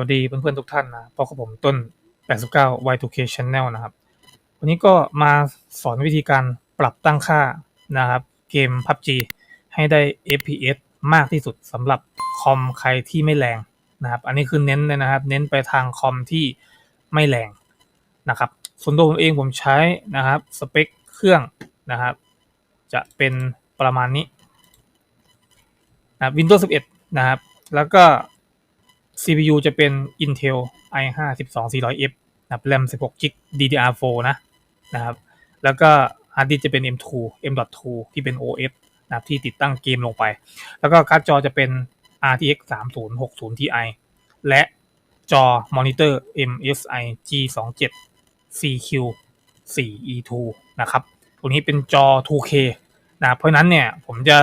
วัสดีเพื่อนๆทุกท่านนะพบกับผมต้น 89 Y2K Channel นะครับ วันนี้ก็มาสอนวิธีการปรับตั้งค่านะครับ เกม PUBG ให้ได้ FPS มากที่สุดสำหรับคอมใครที่ไม่แรงนะครับ อันนี้คือเน้นเลยนะครับ เน้นไปทางคอมที่ไม่แรงนะครับ ส่วนตัวผมเองผมใช้นะครับสเปคเครื่องนะครับ จะเป็นประมาณนี้นะ Windows 11 นะครับ แล้วก็ CPU จะเป็น Intel i5 12400F นะครับ RAM 16 g b DDR4 นะนะครับ แล้วก็ hard disk จะเป็น M2 M.2 ที่เป็น OS นะครับที่ติดตั้งเกมลงไป แล้วก็การ์ดจอจะเป็น RTX 3060 Ti และจอมอนิเตอร์ MSI G27 CQ 4E2 นะครับ ตัวนี้เป็นจอ 2K นะ เพราะนั้นเนี่ยผมจะ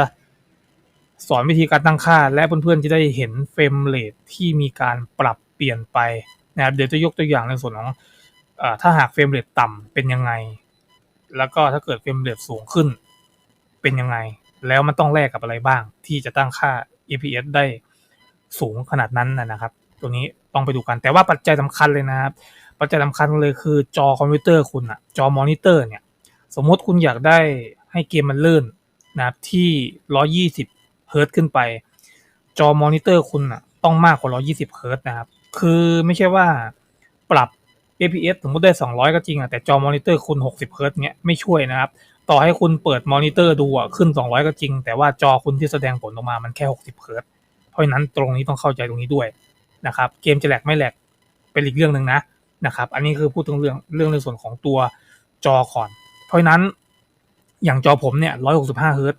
สอนวิธีการตั้งค่า และเพื่อนๆจะได้เห็นเฟรมเรทที่มีการปรับเปลี่ยนไปนะครับเดี๋ยวจะยกตัวอย่างในส่วนของอถ้าหากเฟรมเรทต่ำเป็นยังไง แล้วก็ถ้าเกิดเฟรมเรทสูงขึ้นเป็นยังไง แล้วมันต้องแลกกับอะไรบ้าง ที่จะตั้งค่า EPS ได้สูงขนาดนั้นนะครับ ตัวนี้ต้องไปดูกัน แต่ว่าปัจจัยสำคัญเลยนะครับ ปัจจัยสำคัญเลยคือจอคอมพิวเตอร์คุณอะจอมอนิเตอร์เนี่ย สมมติคุณอยากได้ให้เกมมันลื่นนะครับที่ 120 เฮิร์ตขึ้นไป จอมอนิเตอร์คุณอะ ต้องมากกว่า 120เฮิร์ตนะครับ คือไม่ใช่ว่าปรับ APS สมมติได้ 200 ก็จริงอะ แต่จอมอนิเตอร์คุณ 60เฮิร์ตเนี้ยไม่ช่วยนะครับ ต่อให้คุณเปิดมอนิเตอร์ดูอะขึ้น 200 ก็จริง แต่ว่าจอคุณที่แสดงผลออกมามันแค่ 60เฮิร์ตเพราะฉะนั้นตรงนี้ต้องเข้าใจตรงนี้ด้วยนะครับ เกมจะแหลกไม่แหลกเป็นอีกเรื่องหนึ่งนะนะครับ อันนี้คือพูดถึงเรื่องเรื่องในส่วนของตัวจอก่อน เพราะฉะนั้นอย่างจอผมเนี่ย 165เฮิร์ต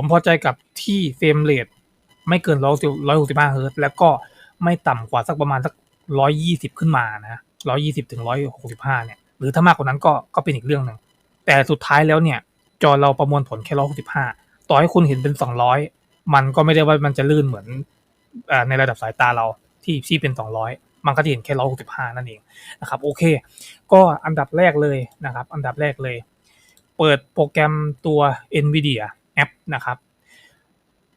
ผมพอใจกับที่เฟรมเรทไม่เกินร้อยร้อยหกสิบห้าเฮิร์ตแล้วก็ไม่ต่ำกว่าสักประมาณสักร้อยยี่สิบขึ้นมานะร้อยี่สิบถึงร้อยหกสิบห้าเนี่ยหรือถ้ามากกว่านั้นก็ก็เป็นอีกเรื่องหนึ่งแต่สุดท้ายแล้วเนี่ยจอเราประมวลผลแค่ร้อยหกสิบห้าต่อให้คุณเห็นเป็นสองร้อยมันก็ไม่ได้ว่ามันจะลื่นเหมือนอในระดับสายตาเราที่ที่เป็นสองร้อยมันก็จะเห็นแค่ร้อยหกสิบห้านั่นเองนะครับโอเค ก็อันดับแรกเลยนะครับ อันดับแรกเลย เปิดโปรแกรมตัว NVIDIA แอปนะครับ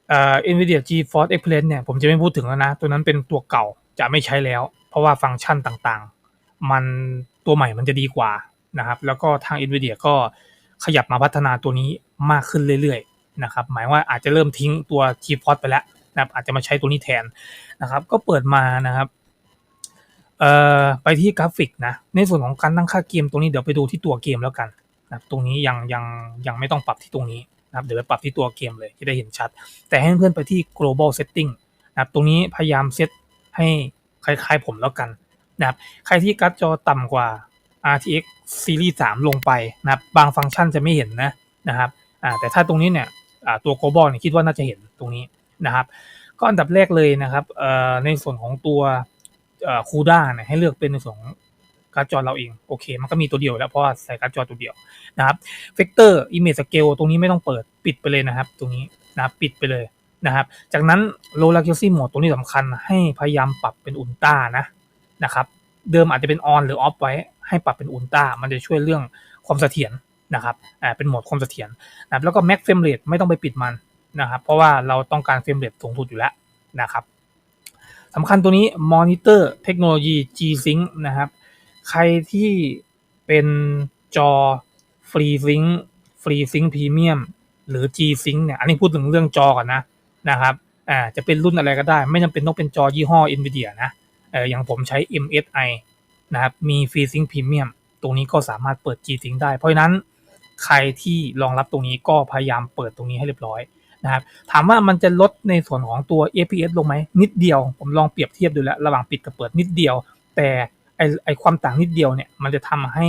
เอ่อ NVIDIA GeForce Experience เนี่ยผมจะไม่พูดถึงแล้วนะ ตัวนั้นเป็นตัวเก่าจะไม่ใช้แล้ว เพราะว่าฟังก์ชันต่างๆ มันตัวใหม่มันจะดีกว่านะครับ แล้วก็ทาง NVIDIA ก็ขยับมาพัฒนาตัวนี้มากขึ้นเรื่อยๆนะครับ หมายว่าอาจจะเริ่มทิ้งตัว GeForce ไปแล้วนะครับอาจจะมาใช้ตัวนี้แทนนะครับ ก็เปิดมานะครับเอ่อไปที่กราฟิกนะ ในส่วนของการตั้งค่าเกมตรงนี้เดี๋ยวไปดูที่ตัวเกมแล้วกันนะตรงนี้ยังยังยังไม่ต้องปรับที่ตรงนี้ นะครับเดี๋ยวไปปรับที่ตัวเกมเลยจะได้เห็นชัด แต่ให้เพื่อนไปที่ global setting นะครับตรงนี้พยายามเซตให้คล้ายๆผมแล้วกันนะครับใครที่การ์ดจอต่ำกว่า RTX Series 3 ลงไปนะครับบางฟังก์ชันจะไม่เห็นนะนะครับแต่ถ้าตรงนี้เนี่ยตัว global เนี่ยคิดว่าน่าจะเห็นตรงนี้นะครับ ก็อันดับแรกเลยนะครับในส่วนของตัวคูด้าเนี่ยให้เลือกเป็นในส่วนของ การ์ดจอเราเองโอเค มันก็มีตัวเดียวแล้วเพราะว่าใส่การ์ดจอตัวเดียวนะครับเฟกเตอร์อิมเมจสเกลตรงนี้ไม่ต้องเปิดปิดไปเลยนะครับ ตรงนี้นะปิดไปเลยนะครับ จากนั้นโลลาเคิลซี่โหมดตรงนี้สำคัญให้พยายามปรับเป็นอุลตร้านะนะครับ เดิมอาจจะเป็นออนหรือออฟไว้ให้ปรับเป็นอุลตร้ามันจะช่วยเรื่องความเสถียรนะครับอ่าเป็นโหมดความเสถียรนะครับแล้วก็แม็กเฟรมเรทไม่ต้องไปปิดมันนะครับ เพราะว่าเราต้องการเฟรมเรทสูงสุดอยู่แล้วนะครับสำคัญตัวนี้มอนิเตอร์เทคโนโลยี G-Sync นะครับ ใครที่เป็นจอฟรีซิงฟรีซิงพรีเมียมหรือ G Sync เนี่ย อันนี้พูดถึงเรื่องจอก่อนนะนะครับ อ่า จะเป็นรุ่นอะไรก็ได้ ไม่จำเป็นต้องเป็นจอยี่ห้อ Nvidia นะ เอออย่างผมใช้ MSI นะครับ มีฟรีซิงพรีเมียมตรงนี้ก็สามารถเปิด G Sync ได้ เพราะฉะนั้นใครที่รองรับตรงนี้ก็พยายามเปิดตรงนี้ให้เรียบร้อยนะครับถามว่ามันจะลดในส่วนของตัว APS ลงไหมนิดเดียว ผมลองเปรียบเทียบดูแล้ว ระหว่างปิดกับเปิดนิดเดียว แต่ อไอความต่างนิดเดียวเนี่ย มันจะทำให้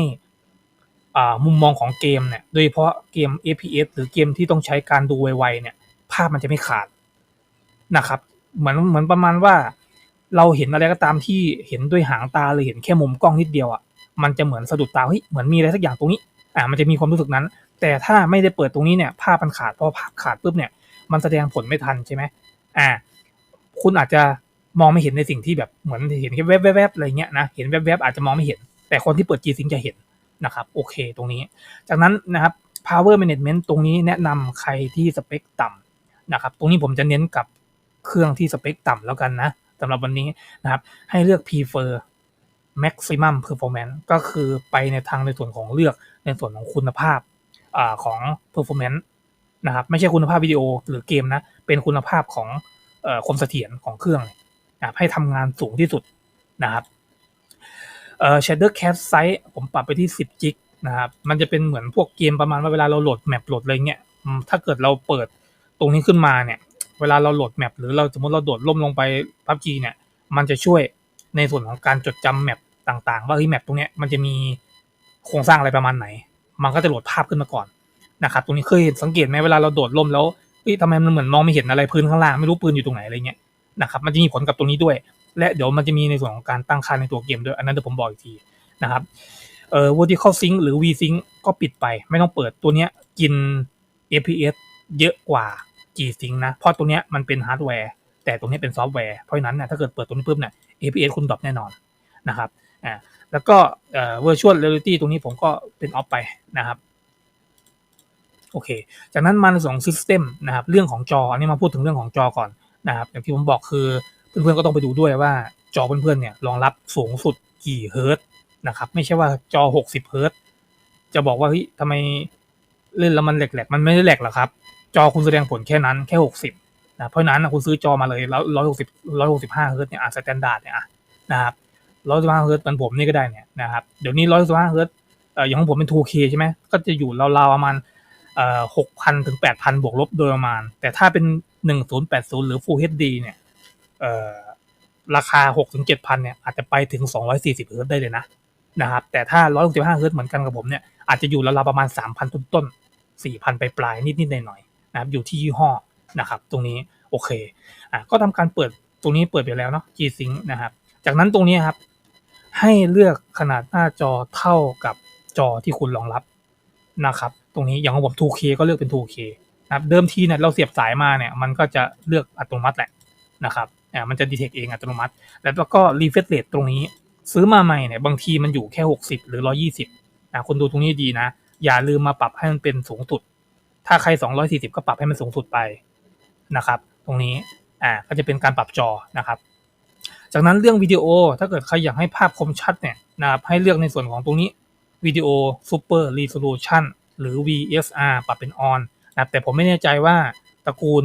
อ่ามุมมองของเกมเนี่ย โดยเฉพาะเกม APS หรือเกมที่ต้องใช้การดูไวๆเนี่ย ภาพมันจะไม่ขาดนะครับ เหมือนเหมือนประมาณว่า เราเห็นอะไรก็ตามที่เห็นด้วยหางตาหรือเห็นแค่มุมกล้องนิดเดียวอะมันจะเหมือนสะดุดตาเฮ้ยเหมือนมีอะไรสักอย่างตรงนี้ อ่า มันจะมีความรู้สึกนั้น แต่ถ้าไม่ได้เปิดตรงนี้เนี่ย ภาพมันขาดพอภาพขาดปุ๊บเนี่ย มันแสดงผลไม่ทันใช่ไหมอ่า คุณอาจจะ มองไม่เห็นในสิ่งที่แบบเหมือนเห็นแค่แวบๆอะไรเงี้ยนะเห็นแวบๆอาจจะมองไม่เห็น แต่คนที่เปิด G-Sync จะเห็นนะครับโอเคตรงนี้ จากนั้นนะครับ power management ตรงนี้แนะนำใครที่สเปคต่ำนะครับ ตรงนี้ผมจะเน้นกับเครื่องที่สเปคต่ำแล้วกันนะสำหรับวันนี้นะครับ ให้เลือก prefer maximum performance ก็คือไปในทางในส่วนของเลือกในส่วนของคุณภาพอของ performance นะครับ ไม่ใช่คุณภาพวิดีโอหรือเกมนะ เป็นคุณภาพของความเสถียรของเครื่อง นะครับให้ทำงานสูงที่สุดนะครับเอ่อ shader cast size ผมปรับไปที่ 10 จิกนะครับมันจะเป็นเหมือนพวกเกมประมาณว่าเวลาเราโหลดแมปโหลดอะไรเงี้ยถ้าเกิดเราเปิดตรงนี้ขึ้นมาเนี่ย เวลาเราโหลดแมปหรือเราสมมติเราโดดล่มลงไปพับจีเนี่ย มันจะช่วยในส่วนของการจดจำแมปต่างๆ ว่าเฮ้ยแมปตรงเนี้ยมันจะมีโครงสร้างอะไรประมาณไหน มันก็จะโหลดภาพขึ้นมาก่อนนะครับตรงนี้เคยเห็นสังเกตไหมเวลาเราโดดล่มแล้วเฮ้ยทำไมมันเหมือนมองไม่เห็นอะไรพื้นข้างล่างไม่รู้ปืนอยู่ตรงไหนอะไรเงี้ย นะครับมันจะมีผลกับตรงนี้ด้วย และเดี๋ยวมันจะมีในส่วนของการตั้งค่าในตัวเกมด้วย อันนั้นเดี๋ยวผมบอกอีกทีนะครับเอ่อ vertical sync หรือ v sync ก็ปิดไปไม่ต้องเปิดตัวเนี้ยกิน FPS เยอะกว่า G sync นะ เพราะตัวเนี้ยมันเป็นฮาร์ดแวร์แต่ตรงนี้เป็นซอฟต์แวร์เพราะฉะนั้นนี่ยถ้าเกิดเปิดตรงนี้ปุ๊บเนี่ย APS คุณดรอปแน่นอนนะครับอ่าแล้วก็เอ่อ virtual reality ตรงนี้ผมก็เป็นออฟไปนะครับโอเค จากนั้นมาในส่วนของ system นะครับ เรื่องของจอ อันนี้มาพูดถึงเรื่องของจอก่อน นะครับอย่างที่ผมบอกคือเพื่อนๆก็ต้องไปดูด้วยว่าจอเพื่อนๆเนี่ยรองรับสูงสุดกี่เฮิร์ตนะครับ ไม่ใช่ว่าจอ 60 เฮิร์ตจะบอกว่าเฮ้ยทำไมเล่นแล้วมันแหลกๆมันไม่ได้แหลกหรอกครับ จอคุณแสดงผลแค่นั้นแค่ 60นะเพราะนั้นนะคุณซื้อจอมาเลยแล้วร้อยหกสิบร้อยหกสิบห้าเฮิร์ตเนี่ยอะสแตนดาร์ดเนี่ยอะนะครับร้อยสิบห้าเฮิร์ตมือนผมนี่ก็ได้เนี่ยนะครับเดี๋ยวนี้ร้อยสิบห้าเฮิร์ตอย่างของผมเป็น 2K ใช่ไหมก็จะอยู่ราวๆประมาณเอ่อหกพันถึงแปดพันบวกลบโดยประมาณ แต่ถ้าเป็น หนึ่งศูนย์แปดศูนย์หรือ Full HD เนี่ยเอ่อราคาหกถึงเจ็ดพันเนี่ยอาจจะไปถึงสองร้อยสี่สิบเฮิร์ตได้เลยนะนะครับแต่ถ้าร้อยหกสิบห้าเฮิร์ตเหมือนกันกับผมเนี่ยอาจจะอยู่ราวๆประมาณสามพันต้นๆสี่พันไปปลายนิดๆหน่อยๆนะครับอยู่ที่ยี่ห้อนะครับ ตรงนี้โอเคอะก็ทำการเปิดตรงนี้เปิดไปแล้วเนาะ G-Sync นะครับ จากนั้นตรงนี้ครับ ให้เลือกขนาดหน้าจอเท่ากับจอที่คุณรองรับนะครับ ตรงนี้อย่างของผม 2K ก็เลือกเป็น 2K นะครับเดิมทีเนี่ยเราเสียบสายมาเนี่ยมันก็จะเลือกอัตโนมัติแหละนะครับอ่ามันจะดีเทคเองอัตโนมัติ แล้วก็ refresh rate ตรงนี้ ซื้อมาใหม่เนี่ยบางทีมันอยู่แค่ 60 หรือ 120นะคุณดูตรงนี้ดีนะ อย่าลืมมาปรับให้มันเป็นสูงสุด ถ้าใคร 240 ก็ปรับให้มันสูงสุดไปนะครับ ตรงนี้อ่าก็จะเป็นการปรับจอนะครับ จากนั้นเรื่องวิดีโอถ้าเกิดใครอยากให้ภาพคมชัดเนี่ยนะครับให้เลือกในส่วนของตรงนี้วิดีโอ Super Resolution หรือ VSR ปรับเป็น on นะครับแต่ผมไม่แน่ใจว่าตระกูล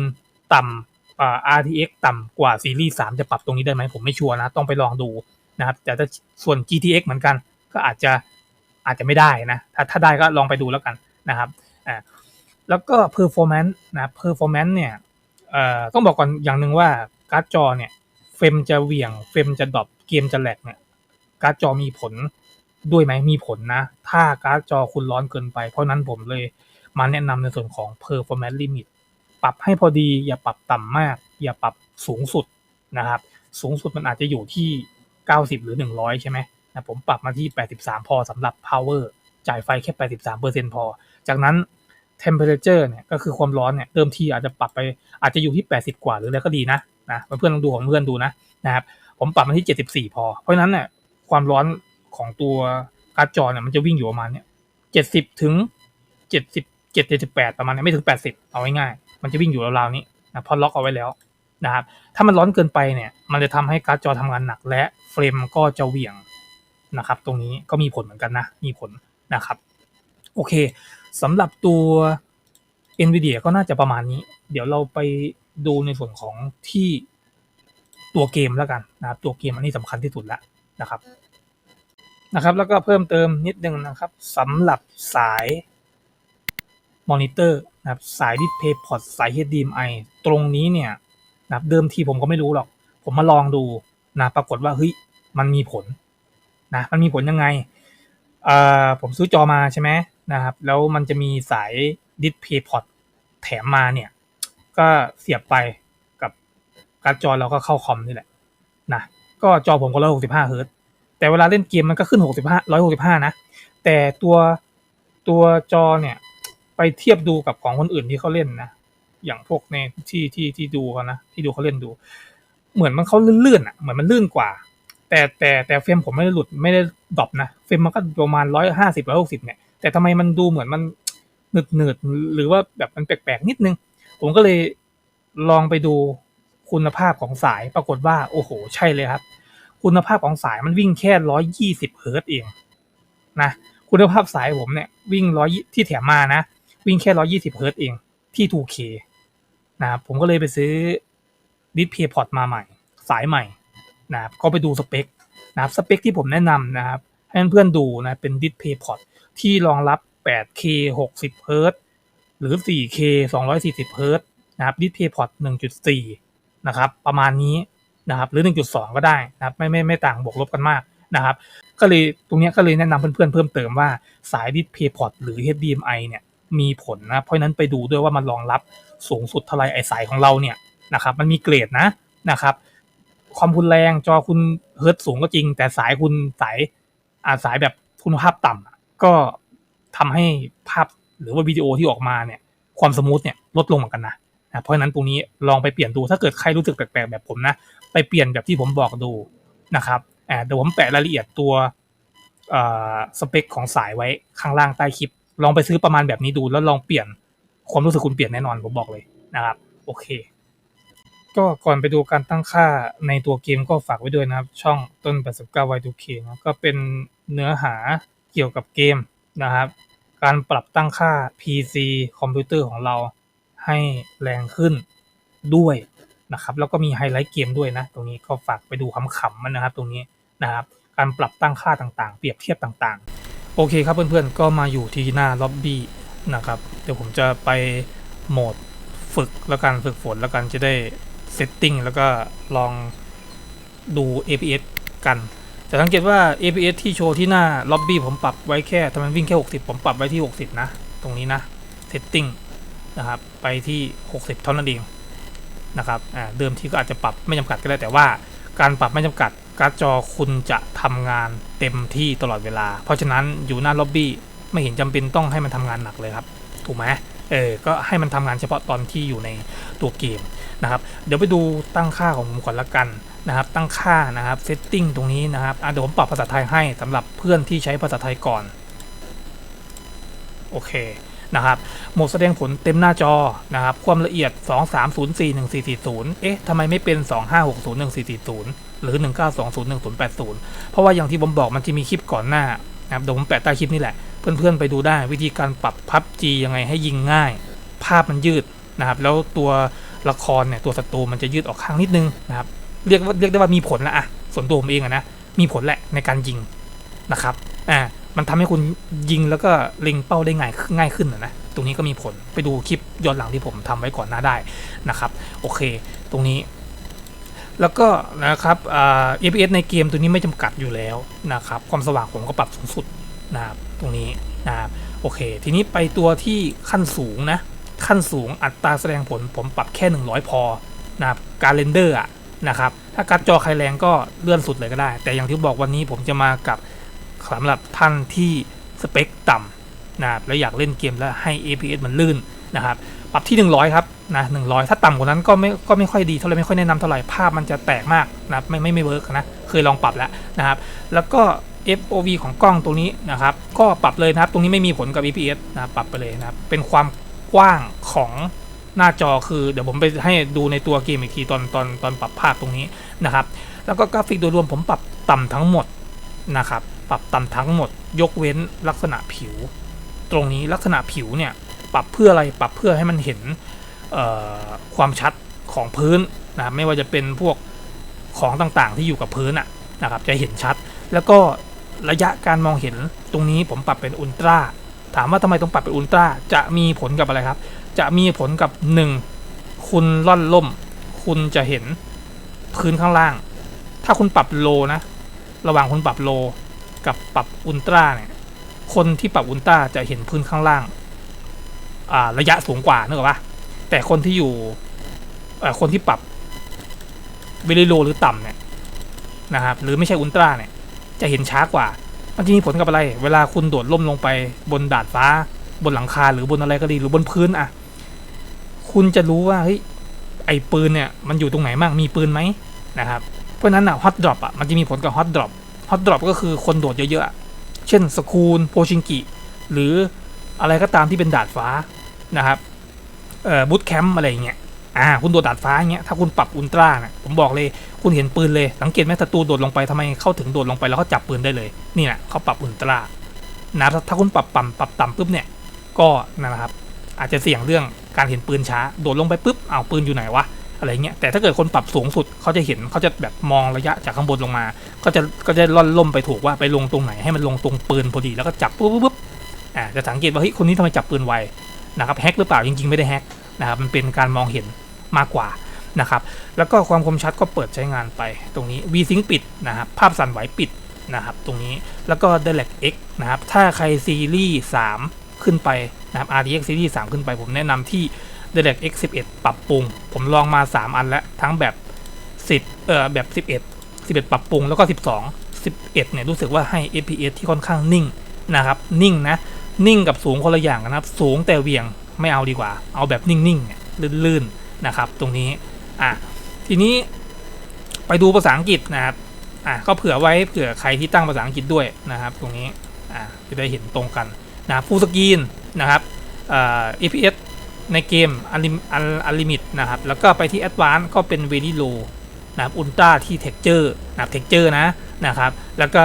ต่ำอ่า RTX ต่ำกว่าซีรีส์3จะปรับตรงนี้ได้ไหมผมไม่ชัวร์นะต้องไปลองดูนะครับแต่ถ้าส่วน GTX เหมือนกันก็อาจจะอาจจะไม่ได้นะถ้าถ้าได้ก็ลองไปดูแล้วกันนะครับอ่าแล้วก็ performance นะ performance เนี่ยเอ่อต้องบอกก่อนอย่างหนึ่งว่าการ์ดจอเนี่ยเฟรมจะเหวี่ยงเฟรมจะดรอปเกมจะแหลกเนี่ยการ์ดจอมีผลด้วยไหมมีผลนะ ถ้าการ์ดจอคุณร้อนเกินไป เพราะนั้นผมเลย มาแนะนำในส่วนของ performance limit ปรับให้พอดีอย่าปรับต่ำมาก อย่าปรับสูงสุดนะครับ สูงสุดมันอาจจะอยู่ที่ 90 หรือ 100 ใช่ไหมนะผมปรับมาที่ 83 พอสำหรับ power จ่ายไฟแค่ 83%พอ จากนั้น temperature เนี่ยก็คือความร้อนเนี่ยเดิมทีอาจจะปรับไปอาจจะอยู่ที่ 80 กว่าหรืออะไรก็ดีนะนะเพื่อนๆลองดูของเพื่อนดูนะนะครับผมปรับมาที่ 74 พอ เพราะฉะนั้นเนี่ยความร้อนของตัวการ์ดจอเนี่ยมันจะวิ่งอยู่ประมาณเนี่ย70 ถึง 70 78ปดประมาณนี้ไม่ถึง80เอาง่ายๆมันจะวิ่งอยู่ราวๆนี้นะพราะล็อกเอาไว้แล้วนะครับ ถ้ามันร้อนเกินไปเนี่ย มันจะทำให้การ์ดจอทำงานหนักและเฟรมก็จะเหวี่ยงนะครับ ตรงนี้ก็มีผลเหมือนกันนะ มีผลนะครับ โอเคสำหรับตัว NVIDIA ก็น่าจะประมาณนี้ เดี๋ยวเราไปดูในส่วนของที่ตัวเกมแล้วกันนะครับ ตัวเกมอันนี้สำคัญที่สุดแล้วนะครับนะครับ แล้วก็เพิ่มเติมนิดนึงนะครับสำหรับสาย มอนิเตอร์นะครับสาย Display Port สาย HDMI ตรงนี้เนี่ยนะครับเดิมทีผมก็ไม่รู้หรอก ผมมาลองดูนะปรากฏว่าเฮ้ยมันมีผลนะมันมีผลยังไงเอ่อผมซื้อจอมาใช่ไหมนะครับ แล้วมันจะมีสาย Display Port แถมมาเนี่ย ก็เสียบไปกับการ์ดจอเราก็เข้าคอมนี่แหละนะก็จอผมก็ร้อยหกสิบห้าเฮิร์ตแต่เวลาเล่นเกมมันก็ขึ้นหกสิบห้าร้อยหกสิบห้านะ แต่ตัวตัวจอเนี่ย ไปเทียบดูกับของคนอื่นที่เขาเล่นนะอย่างพวกในที่ที่ที่ดูเขานะที่ดูเขาเล่นดู เหมือนมันเขาลื่นๆอะเหมือนมันลื่นกว่า แต่แต่แต่เฟรมผมไม่ได้หลุดไม่ได้ดรอปนะเฟรมมันก็ประมาณร้อยห้าสิบร้อยหกสิบเนี่ยแต่ทำไมมันดูเหมือนมันหนืดหนืดหรือว่าแบบมันแปลกๆนิดนึง ผมก็เลยลองไปดูคุณภาพของสายปรากฏว่าโอ้โห ใช่เลยครับ คุณภาพของสายมันวิ่งแค่ร้อยยี่สิบเฮิร์ตเองนะคุณภาพสายผมเนี่ยวิ่งร้อยที่แถมมานะ วิ่งแค่ร้อยี่สิบเฮิร์ตซ์เองที่ 2K นะครับผมก็เลยไปซื้อดิสเพย์พอร์ตมาใหม่ สายใหม่นะครับก็ไปดูสเปคนะครับสเปคที่ผมแนะนำนะครับ ให้เพื่อนๆดูนะเป็นดิสเพย์พอร์ตที่รองรับ 8K 60เฮิร์ตซ์หรือ 4K 240เฮิร์ตซ์นะครับดิสเพย์พอร์ต1.4 นะครับ ประมาณนี้นะครับหรือ 1.2 ก็ได้นะครับไม่ไม่ไม่ต่างบวกลบกันมากนะครับ ก็เลยตรงนี้ก็เลยแนะนำเพื่อนๆเพิ่มเติมว่าสายดิสเพย์พอร์ตหรือ HDMI เนี่ย มีผลนะ เพราะนั้นไปดูด้วยว่ามันรองรับสูงสุดเท่าไรไอสายของเราเนี่ยนะครับ มันมีเกรดนะนะครับ ความคุณแรงจอคุณเฮิร์ตสูงก็จริง แต่สายคุณสายอาสายแบบคุณภาพต่ำอะก็ทำให้ภาพหรือว่าวิดีโอที่ออกมาเนี่ย ความสมูทเนี่ยลดลงเหมือนกันนะนะเพราะฉะนั้นตรงนี้ลองไปเปลี่ยนดูถ้าเกิดใครรู้สึกแปลกๆแบบผมนะ ไปเปลี่ยนแบบที่ผมบอกดูนะครับอ่าเดี๋ยวผมแปะรายละเอียดตัวสเปคของสายไว้ข้างล่างใต้คลิป ลองไปซื้อประมาณแบบนี้ดูแล้วลองเปลี่ยนความรู้สึกคุณเปลี่ยนแน่นอนผมบอกเลยนะครับ โอเค ก็ก่อนไปดูการตั้งค่าในตัวเกมก็ฝากไว้ด้วยนะครับ ช่องต้น 89 Y2K นะก็เป็นเนื้อหาเกี่ยวกับเกมนะครับ การปรับตั้งค่า PC คอมพิวเตอร์ของเราให้แรงขึ้นด้วยนะครับ แล้วก็มีไฮไลท์เกมด้วยนะ ตรงนี้ก็ฝากไปดูขำๆมันนะครับ ตรงนี้นะครับ การปรับตั้งค่าต่างๆ เปรียบเทียบต่างๆ โอเคครับเพื่อนๆ ก็มาอยู่ที่หน้าล็อบบี้นะครับ เดี๋ยวผมจะไปโหมดฝึกแล้วกันฝึกฝนแล้วกันจะได้เซตติ้งแล้วก็ลองดู APS กันจะสังเกตว่า APS ที่โชว์ที่หน้าล็อบบี้ผมปรับไว้แค่ทำไมวิ่งแค่ 60 ผมปรับไว้ที่ 60 นะ ตรงนี้นะเซตติ้งนะครับไปที่ 60 เท่านั้นเองนะครับเดิมทีก็อาจจะปรับไม่จำกัดก็ได้แต่ว่าการปรับไม่จำกัด การ์ดจอคุณจะทำงานเต็มที่ตลอดเวลา เพราะฉะนั้นอยู่หน้าล็อบบี้ไม่เห็นจำเป็นต้องให้มันทำงานหนักเลยครับ ถูกไหมเออ ก็ให้มันทำงานเฉพาะตอนที่อยู่ในตัวเกมนะครับ เดี๋ยวไปดูตั้งค่าของผมก่อนละกันนะครับ ตั้งค่านะครับเซตติ้งตรงนี้นะครับอะเดี๋ยวผมปรับภาษาไทยให้สำหรับเพื่อนที่ใช้ภาษาไทยก่อน โอเคนะครับโหมดแสดงผลเต็มหน้าจอนะครับ ความละเอียด 23041440เอ๊ะทำไมไม่เป็น 25601440 หรือ 19201080 เพราะว่าอย่างที่ผมบอกมันจะมีคลิปก่อนหน้านะครับเดี๋ยวผมแปะใต้คลิปนี่แหละ เพื่อนๆไปดูได้วิธีการปรับพับจียังไงให้ยิงง่าย ภาพมันยืดนะครับแล้วตัวละครเนี่ยตัวศัตรูมันจะยืดออกข้างนิดนึงนะครับเรียกว่าเรียกได้ว่ามีผลละอะส่วนตัวผมเองอะนะมีผลแหละในการยิงนะครับอ่ามันทำให้คุณยิงแล้วก็เล็งเป้าได้ง่ายง่ายขึ้นนะนะตรงนี้ก็มีผลไปดูคลิปย้อนหลังที่ผมทำไว้ก่อนหน้าได้นะครับ โอเค ตรงนี้ แล้วก็นะครับอ่า FPS ในเกมตัวนี้ไม่จำกัดอยู่แล้วนะครับ ความสว่างผมก็ปรับสูงสุดนะครับตรงนี้นะครับโอเค ทีนี้ไปตัวที่ขั้นสูงนะขั้นสูงอัตราแสดงผลผมปรับแค่ 100 พอนะครับการเรนเดอร์อะนะครับถ้าการจอใครแรงก็เลื่อนสุดเลยก็ได้ แต่อย่างที่บอกวันนี้ผมจะมากับสำหรับท่านที่สเปคต่ำนะครับแล้วอยากเล่นเกมแล้วให้ APS มันลื่นนะครับปรับที่ 100 ครับ นะ100ถ้าต่ำกว่านั้นก็ไม่ก็ไม่ค่อยดีเท่าไหร่ไม่ค่อยแนะนำเท่าไหร่ภาพมันจะแตกมากนะไม่ไม่ไม่เวิร์กนะเคยลองปรับแล้วนะครับแล้วก็ FOV ของกล้องตรงนี้นะครับก็ปรับเลยนะครับตรงนี้ไม่มีผลกับ EPS นะปรับไปเลยนะครับเป็นความกว้างของหน้าจอคือเดี๋ยวผมไปให้ดูในตัวเกมอีกทีตอนตอนตอนปรับภาพตรงนี้นะครับ แล้วก็กราฟิกโดยรวมผมปรับต่ำทั้งหมดนะครับ ปรับต่ำทั้งหมด ยกเว้นลักษณะผิว ตรงนี้ลักษณะผิวเนี่ยปรับเพื่ออะไรปรับเพื่อให้มันเห็น ความชัดของพื้นนะไม่ว่าจะเป็นพวกของต่างๆ ที่อยู่กับพื้นอะนะครับจะเห็นชัด แล้วก็ระยะการมองเห็นตรงนี้ผมปรับเป็นอุลตร้าถามว่าทำไมต้องปรับเป็นอุลตร้าจะมีผลกับอะไรครับ จะมีผลกับ 1 คุณล่อนล่ม คุณจะเห็นพื้นข้างล่าง ถ้าคุณปรับโลนะ ระหว่างคุณปรับโล กับปรับอุลตร้าเนี่ยคนที่ปรับอุลตร้าจะเห็นพื้นข้างล่าง ระยะสูงกว่านึกออกปะ แต่คนที่อยู่คนที่ปรับเวลิโลหรือต่ำเนี่ยนะครับ หรือไม่ใช่อุลตร้าเนี่ย จะเห็นช้ากว่า มันจะมีผลกับอะไร เวลาคุณโดดล่มลงไปบนดาดฟ้า บนหลังคาหรือบนอะไรก็ดีหรือบนพื้นอะคุณจะรู้ว่าเฮ้ยไอปืนเนี่ยมันอยู่ตรงไหนบ้างมีปืนไหมนะครับ เพราะนั้นอะฮอตดรอปอะมันจะมีผลกับฮอตดรอปฮอตดรอปก็คือคนโดดเยอะๆ เช่นสคูลโพชิงกิ หรืออะไรก็ตามที่เป็นดาดฟ้านะครับ เอ่อบูตแคมป์อะไรอย่างเงี้ยอ่าคุณโดดดาดฟ้าอย่างเงี้ยถ้าคุณปรับอุลตร้าเนี่ยผมบอกเลยคุณเห็นปืนเลยสังเกตไหมศัตรูโดดลงไปทำไมเข้าถึงโดดลงไปแล้วเขาจับปืนได้เลยนี่แหละเขาปรับอุลตร้านะถ้าคุณปรับต่ำปรับต่ำปุ๊บเนี่ยก็นั่นแหละครับ อาจจะเสี่ยงเรื่องการเห็นปืนช้า โดดลงไปปุ๊บเอาปืนอยู่ไหนวะอะไรเงี้ยแต่ถ้าเกิดคนปรับสูงสุดเขาจะเห็นเขาจะแบบมองระยะจากข้างบนลงมา ก็จะก็จะล่อนล่มไปถูกว่าไปลงตรงไหนให้มันลงตรงปืนพอดีแล้วก็จับปุ๊บปุ๊บปุ๊บอ่าจะสังเกตว่าเฮ้ยคนนี้ทำไมจับปืนไวนะครับแฮกหรือเปล่าจริงๆไม่ได้แฮก นะครับมันเป็นการมองเห็นมากกว่านะครับ แล้วก็ความคมชัดก็เปิดใช้งานไปตรงนี้ V-Sync ปิดนะครับภาพสั่นไหวปิดนะครับตรงนี้แล้วก็ Direct X นะครับถ้าใครซีรีส์ 3 ขึ้นไปนะครับ RTX ซีรีส์ 3 ขึ้นไปผมแนะนำที่ Direct X 11 ปรับปรุง ผมลองมา 3 อันแล้ว ทั้งแบบ 10เอ่อแบบ 11 11 ปรับปรุงแล้วก็ 12 11เนี่ยรู้สึกว่าให้ FPS ที่ค่อนข้างนิ่งนะครับนิ่งนะนิ่งกับสูงคนละอย่างนะครับ สูงแต่เวียง ไม่เอาดีกว่า เอาแบบนิ่งๆเนี่ยลื่นๆนะครับ ตรงนี้อะทีนี้ไปดูภาษาอังกฤษนะครับอะก็เผื่อไว้เผื่อใครที่ตั้งภาษาอังกฤษด้วยนะครับ ตรงนี้อะจะได้เห็นตรงกันนะฟูลสกรีนนะครับอ่า FPS ในเกมอันลิอันลิมิตนะครับ แล้วก็ไปที่ Advanced ก็เป็น Very Low นะครับอุลตร้าที่ Texture นะครับ Texture นะนะครับ แล้วก็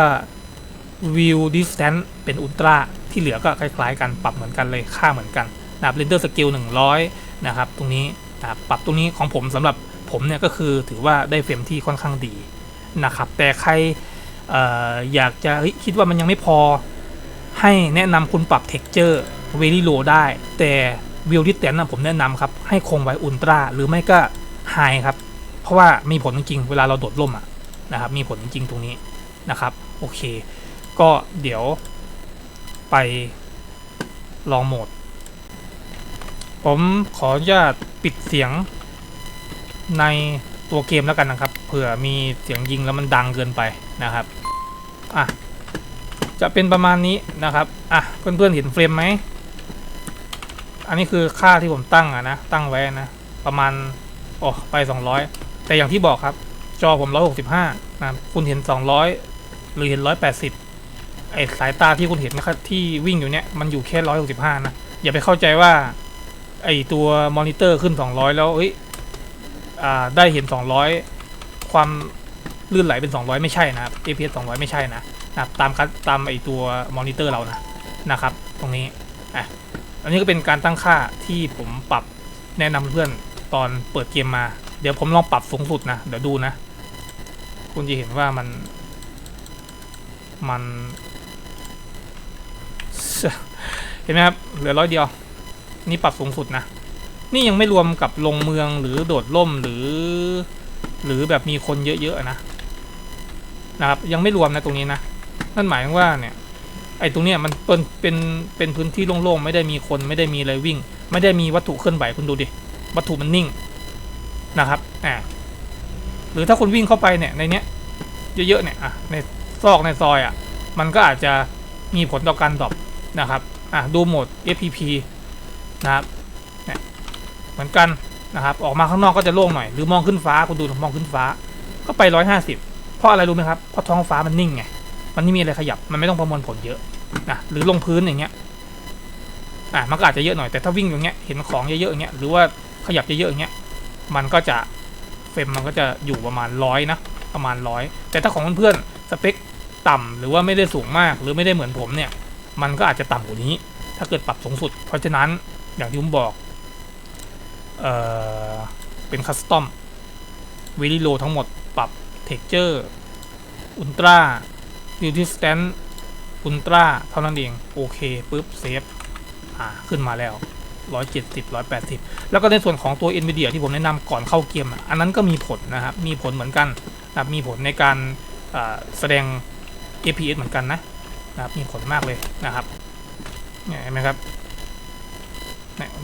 View Distance เป็นอุลตร้าที่เหลือก็คล้ายๆกันปรับเหมือนกันเลยค่าเหมือนกัน นะครับ Render Scale 100นะครับตรงนี้นะครับปรับตรงนี้ของผมสำหรับผมเนี่ยก็คือถือว่าได้เฟรมที่ค่อนข้างดีนะครับแต่ใครอออยากจะคิดว่ามันยังไม่พอให้แนะนำคุณปรับ Texture Very Low ได้ แต่วิวดิสแตนนะผมแนะนำครับ ให้คงไว้อุลตร้าหรือไม่ก็ไฮครับ เพราะว่ามีผลจริงๆ เวลาเราโดดร่มอะนะครับ มีผลจริงๆ ตรงนี้นะครับ โอเค ก็เดี๋ยวไปลองโหมด ผมขออนุญาตปิดเสียงในตัวเกมแล้วกันนะครับ เผื่อมีเสียงยิงแล้วมันดังเกินไปนะครับ อะ จะเป็นประมาณนี้นะครับ อะ เพื่อนๆเห็นเฟรมไหม อันนี้คือค่าที่ผมตั้งอะนะ ตั้งไว้นะ ประมาณ โอ้ ไป 200 แต่อย่างที่บอกครับ จอผม 165 นะ คุณเห็น 200 หรือเห็น 180 ไอสายตาที่คุณเห็นนะครับที่วิ่งอยู่เนี่ย มันอยู่แค่ 165 นะ อย่าไปเข้าใจว่า ไอตัวมอนิเตอร์ขึ้น 200 แล้วเอ้ยอ่าได้เห็น 200 ความลื่นไหลเป็น 200 ไม่ใช่นะครับ APS 200 ไม่ใช่นะนะตามตามไอตัวมอนิเตอร์เรานะนะครับ ตรงนี้อะอันนี้ก็เป็นการตั้งค่าที่ผมปรับแนะนำเพื่อนตอนเปิดเกมมา เดี๋ยวผมลองปรับสูงสุดนะ เดี๋ยวดูนะ คุณจะเห็นว่ามัน มัน เห็นไหมครับ เหลือร้อยเดียว นี่ปรับสูงสุดนะ นี่ยังไม่รวมกับลงเมืองหรือโดดล่มหรือ หรือแบบมีคนเยอะๆนะนะครับ ยังไม่รวมนะตรงนี้นะนั่นหมายว่าเนี่ยไอ้ตรงเนี้ยมันเป็นเป็นเป็นพื้นที่โล่งๆไม่ได้มีคนไม่ได้มีอะไรวิ่ง ไม่ได้มีวัตถุเคลื่อนไหวคุณดูดิวัตถุมันนิ่งนะครับอ่าหรือถ้าคุณวิ่งเข้าไปเนี่ยในเนี้ยเยอะๆเนี่ยอะในซอกในซอยอะมันก็อาจจะมีผลต่อการดรอปนะครับอะดูโหมด FPP นะครับเนี่ยเหมือนกันนะครับ ออกมาข้างนอกก็จะโล่งหน่อย หรือมองขึ้นฟ้าคุณดูมองขึ้นฟ้า ก็ไปร้อยห้าสิบเพราะอะไรรู้ไหมครับเพราะท้องฟ้ามันนิ่งไงมันไม่มีอะไรขยับมันไม่ต้องประมวลผลเยอะนะหรือลงพื้นอย่างเงี้ยอะมันก็อาจจะเยอะหน่อยแต่ถ้าวิ่งอย่างเงี้ยเห็นของเยอะๆอย่างเงี้ยหรือว่าขยับเยอะๆอย่างเงี้ยมันก็จะเฟรมมันก็จะอยู่ประมาณร้อยนะประมาณร้อยแต่ถ้าของเพื่อนๆสเปคต่ำหรือว่าไม่ได้สูงมากหรือไม่ได้เหมือนผมเนี่ย มันก็อาจจะต่ำกว่านี้ ถ้าเกิดปรับสูงสุด เพราะฉะนั้น อย่างที่ผมบอกเอ่อเป็นคัสตอมวิดีโลทั้งหมดปรับเท็กเจอร์อุลตร้า u t i s t a n c e Ultra เท่านั้นเอง โอเคปุ๊บเซฟอ่าขึ้นมาแล้ว 170 180 แล้วก็ในส่วนของตัว NVIDIA ที่ผมแนะนำก่อนเข้าเกม อันนั้นก็มีผลนะครับ มีผลเหมือนกันนะมีผลในการแสดง APS เหมือนกันนะนะครับมีผลมากเลยนะครับเห็นไหมครับ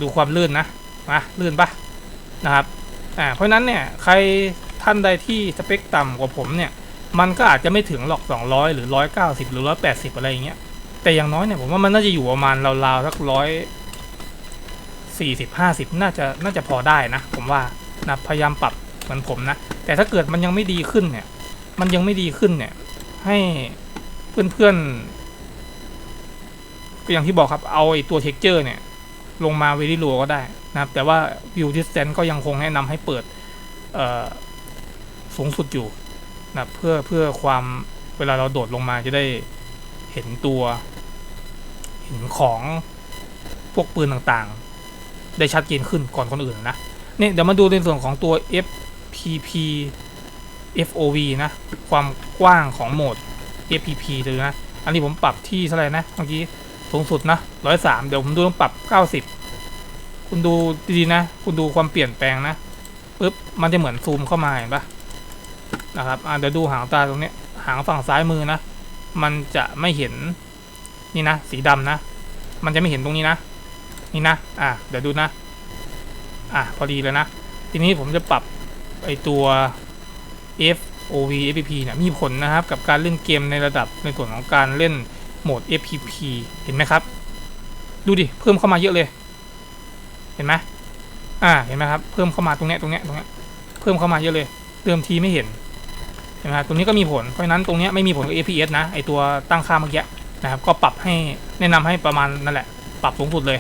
ดูความลื่นนะมาลื่นปะนะครับอ่าเพราะนั้นเนี่ยใครท่านใดที่สเปคต่ำกว่าผมเนี่ยมันก็อาจจะไม่ถึงหรอก 200 หรือ 190 หรือ 180 อะไรอย่างเงี้ยแต่อย่างน้อยเนี่ยผมว่ามันน่าจะอยู่ประมาณราวๆสักร้อยสี่สิบห้าสิบน่าจะน่าจะพอได้นะ ผมว่านะพยายามปรับเหมือนผมนะ แต่ถ้าเกิดมันยังไม่ดีขึ้นเนี่ย มันยังไม่ดีขึ้นเนี่ย ให้เพื่อนๆก็อย่างที่บอกครับเอาไอ้ตัวเท็กเจอร์เนี่ย ลงมาเวลี่โลก็ได้นะครับ แต่ว่า view distance ก็ยังคงแนะนำให้เปิดสูงสุดอยู่นะเพื่อเพื่อความเวลาเราโดดลงมาจะได้เห็นตัว เห็นของพวกปืนต่างๆ ได้ชัดเจนขึ้นก่อนคนอื่นนะนี่เดี๋ยวมาดูในส่วนของตัว FPP FOV นะ ความกว้างของโหมด FPP ดูนะ อันนี้ผมปรับที่เท่าไหร่นะเมื่อกี้ สูงสุดนะร้อยสามเดี๋ยวผมดูต้องปรับเก้าสิบคุณดูดีๆนะ คุณดูความเปลี่ยนแปลงนะปึ๊บมันจะเหมือนซูมเข้ามาเห็นปะนะครับอะเดี๋ยวดูหางตาตรงเนี้ยหางฝั่งซ้ายมือนะ มันจะไม่เห็นนี่นะ สีดำนะ มันจะไม่เห็นตรงนี้นะ นี่นะ อะเดี๋ยวดูนะ อะพอดีเลยนะ ทีนี้ผมจะปรับไอตัว FOV FPP เนี่ยมีผลนะครับ กับการเล่นเกมในระดับในส่วนของการเล่น โหมด FPP เห็นไหมครับ ดูดิ เพิ่มเข้ามาเยอะเลย เห็นไหมอ่า เห็นไหมครับ เพิ่มเข้ามาตรงเนี้ยตรงเนี้ยตรงเนี้ย เพิ่มเข้ามาเยอะเลยเดิมทีไม่เห็น เห็นไหมครับตรงนี้ก็มีผล เพราะฉะนั้นตรงเนี้ยไม่มีผลกับ FPS นะ ไอตัวตั้งค่าเมื่อกี้นะครับ ก็ปรับให้แนะนำให้ประมาณนั่นแหละ ปรับสูงสุดเลย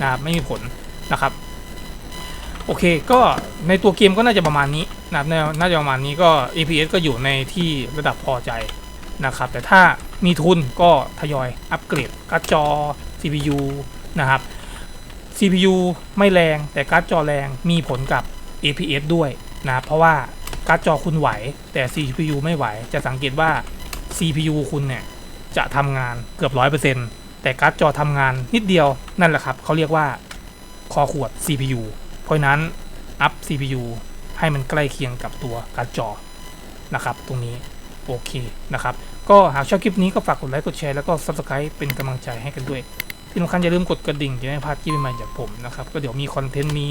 นะครับ ไม่มีผลนะครับโอเค ก็ในตัวเกมก็น่าจะประมาณนี้นะครับนวน่าจะประมาณนี้ก็ APS ก็อยู่ในที่ระดับพอใจนะครับ แต่ถ้า มีทุนก็ทยอยอัปเกรดการ์ดจอ CPU นะครับ CPU ไม่แรงแต่การ์ดจอแรงมีผลกับ APS ด้วยนะเพราะว่าการ์ดจอคุณไหว แต่ CPU ไม่ไหว จะสังเกตว่า CPU คุณเนี่ย จะทำงานเกือบ 100%แต่การ์ดจอทำงานนิดเดียวนั่นแหละครับ เขาเรียกว่าคอขวด CPU เพราะนั้นอัพ CPU ให้มันใกล้เคียงกับตัวการ์ดจอนะครับ ตรงนี้ โอเคนะครับ ก็หากชอบคลิปนี้ก็ฝากกดไลค์กดแชร์แล้วก็ Subscribe เป็นกำลังใจให้กันด้วยที่สำคัญอย่าลืมกดกระดิ่งจะไม่พลาดคลิปใหม่จากผมนะครับก็เดี๋ยวมีคอนเทนต์มี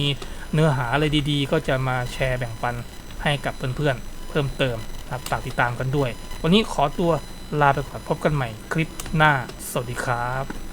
เนื้อหาอะไรดีๆ ก็จะมาแชร์แบ่งปันให้กับเพื่อนๆเพิ่มเติมนะครับฝากติดตามกันด้วย วันนี้ขอตัวลาไปก่อนพบกันใหม่คลิปหน้า สวัสดีครับ